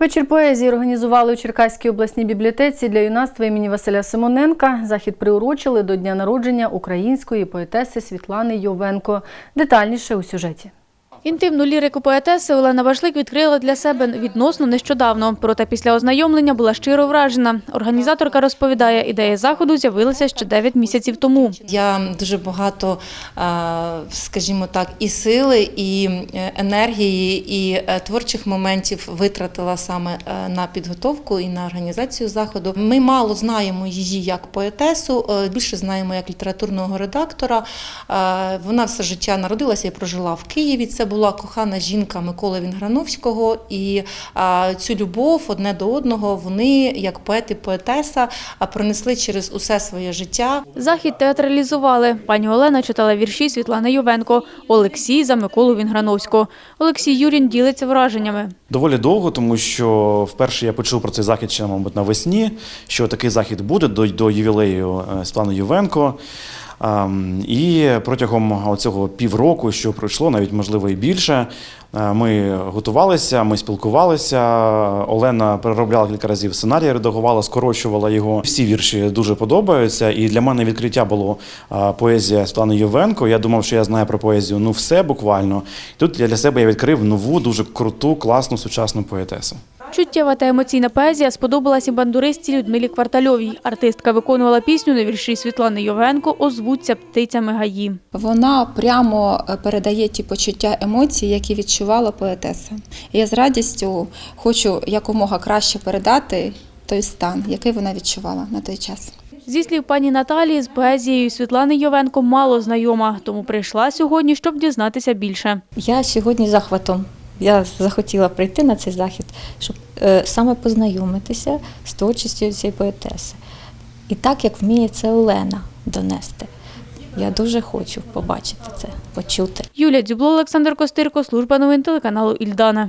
Вечір поезії організували у Черкаській обласній бібліотеці для юнацтва імені Василя Симоненка. Захід приурочили до дня народження української поетеси Світлани Йовенко. Детальніше у сюжеті. Інтимну лірику поетеси Олена Башлик відкрила для себе відносно нещодавно. Проте після ознайомлення була щиро вражена. Організаторка розповідає, ідея заходу з'явилася ще 9 місяців тому. Я дуже багато, е, скажімо так, і сили, і е, енергії, і е, творчих моментів витратила саме на підготовку і на організацію заходу. Ми мало знаємо її як поетесу, більше знаємо як літературного редактора. Вона все життя народилася і прожила в Києві. Це була кохана жінка Миколи Вінграновського, і цю любов одне до одного вони, як поет і поетеса, е, пронесли через усе своє життя. Захід театралізували. Пані Олена читала вірші Світлани Йовенко, Олексій за Миколу Вінграновського. Олексій Юрін ділиться враженнями. Доволі довго, тому що вперше я почув про цей захід ще, мабуть, навесні, що такий захід буде до, до ювілею е, Світлани Ювенко. І протягом цього півроку, що пройшло, навіть можливо і більше, е, ми готувалися, ми спілкувалися. Олена переробляла кілька разів сценарій, редагувала, скорочувала його. Всі вірші дуже подобаються. І для мене відкриття було е, поезія Світлани Ювенко. Я думав, що я знаю про поезію ну все буквально. Тут я для себе я відкрив нову, дуже круту, класну сучасну поетесу. Чуттєва та емоційна поезія сподобалась і бандуристці Людмилі Квартальовій. Артистка виконувала пісню на вірші Світлани Йовенко «Озвуться птицями гаї». Вона прямо е, передає ті почуття емоцій, які відчувала поетеса. І я з радістю хочу якомога краще передати той стан, який вона відчувала на той час. Зі слів пані Наталії, з поезією Світлани Йовенко мало знайома, тому прийшла сьогодні, щоб дізнатися більше. Я сьогодні захватом. Я захотіла прийти на цей захід, щоб е, саме познайомитися з творчістю цієї поетеси. І так, як вміє це Олена донести. Я дуже хочу побачити це, почути. Юлія Дзюбло, Олександр Костирко, служба новин телеканалу Ільдана.